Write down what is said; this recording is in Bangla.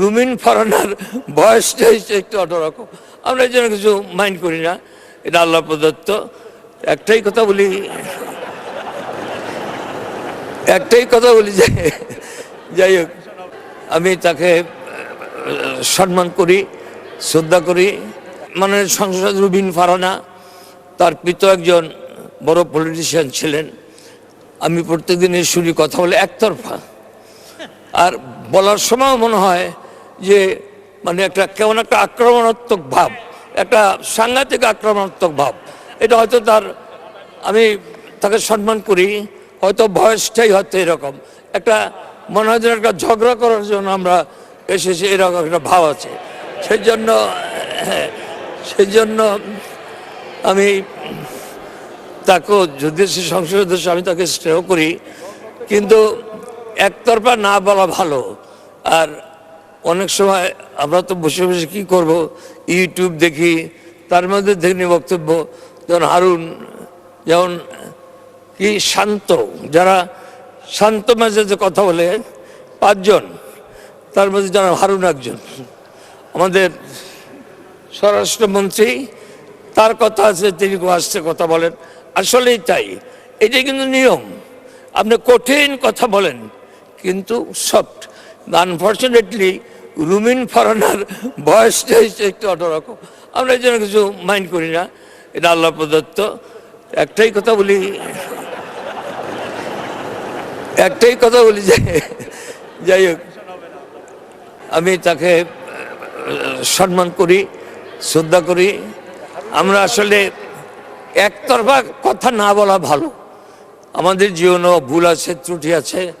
রুমিন ফরানার বয়সটা হচ্ছে একটু অন্যরকম। আমরা এই জন্য কিছু মাইন্ড করি না। এটা আল্লাহ প্রদত্ত। একটাই কথা বলি, একটাই কথা বলি যে, যাই হোক, আমি তাকে সম্মান করি, শ্রদ্ধা করি। মানে সংসদ রুবিন ফারানা, তার পিতা একজন বড় পলিটিশিয়ান ছিলেন। আমি প্রত্যেকদিন এর শুনি কথা বলে একতরফা। আর বলার সময় মনে হয় যে মানে একটা কেমন একটা আক্রমণাত্মক ভাব, একটা সাংঘাতিক আক্রমণাত্মক ভাব। এটা হয়তো তার, আমি তাকে সম্মান করি, হয়তো বয়সটাই হয়তো এরকম। একটা মনে হয় যেন একটা ঝগড়া করার জন্য আমরা এসেছি, এরকম একটা ভাব আছে। সেই জন্য সেই জন্য আমি তাকেও যদি সে সংসদ সদস্য আমি তাকে স্নেহ করি। কিন্তু একতরফা না বলা ভালো। আর অনেক সময় আমরা তো বসে বসে কী করব? ইউটিউব দেখি, তার মধ্যে দেখনি বক্তব্য। যেমন হারুন, যেমন কি শান্ত, যারা শান্ত মেজাজে কথা বলে, পাঁচজন, তার মধ্যে যারা হারুন একজন। আমাদের স্বরাষ্ট্রমন্ত্রী, তার কথা আছে, তিনি আসছে কথা বলেন। আসলেই তাই। এটাই কিন্তু নিয়ম। আপনি কঠিন কথা বলেন, কিন্তু সফট। আনফর্চুনেটলি রুমিন ফরানার বয়সটা হচ্ছে একটু অন্যরকম। আমরা এই জন্য কিছু মাইন্ড করি না। এটা আল্লাহ প্রদত্ত। একটাই কথা বলি, একটাই কথা বলি যে, যাই হোক, আমি তাকে সম্মান করি, শ্রদ্ধা করি। আমরা আসলে একতরফা কথা না বলা ভালো। আমাদের জীবনেও ভুল আছে, ত্রুটি আছে।